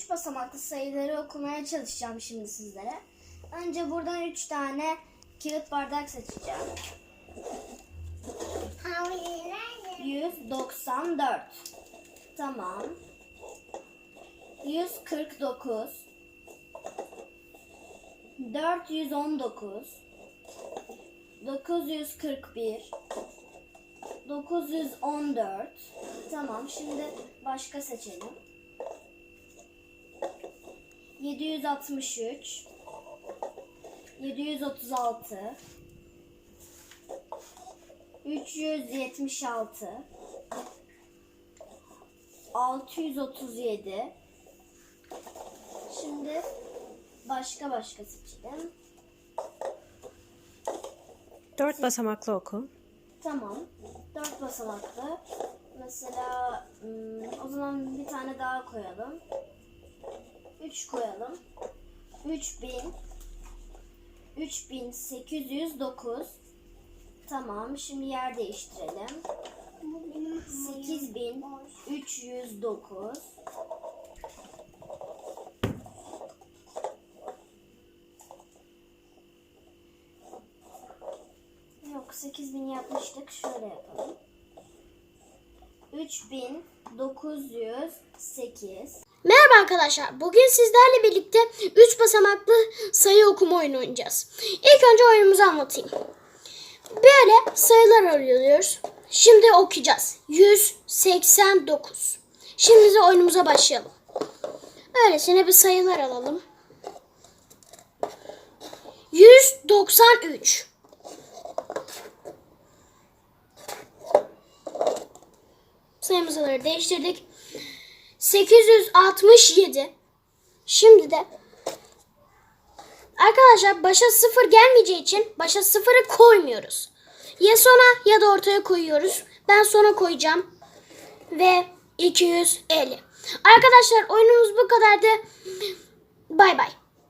3 basamaklı sayıları okumaya çalışacağım şimdi sizlere. Önce buradan 3 tane kağıt bardak seçeceğim. 194. Tamam. 149. 419. 941. 914. Tamam şimdi başka seçelim. 763. 736. 376. 637. Şimdi başka başka seçelim. Dört basamaklı oku. Tamam. Dört basamaklı. Mesela hmm, o zaman bir tane daha koyalım. Üç koyalım. 3000 3809 Tamam. Şimdi yer değiştirelim. 8309 Yok 8000 yapmıştık. Şöyle yapalım. 3908 Merhaba arkadaşlar. Bugün sizlerle birlikte 3 basamaklı sayı okuma oyunu oynayacağız. İlk önce oyunumuzu anlatayım. Böyle sayılar arıyoruz. Şimdi okuyacağız. 189. Şimdi de oyunumuza başlayalım. Öylesine bir sayılar alalım. 193. Sayımızları değiştirdik. 867. Şimdi de arkadaşlar başa sıfır gelmeyeceği için başa sıfırı koymuyoruz. Ya sona ya da ortaya koyuyoruz. Ben sona koyacağım. Ve 250. Arkadaşlar oyunumuz bu kadardı. Bay bay.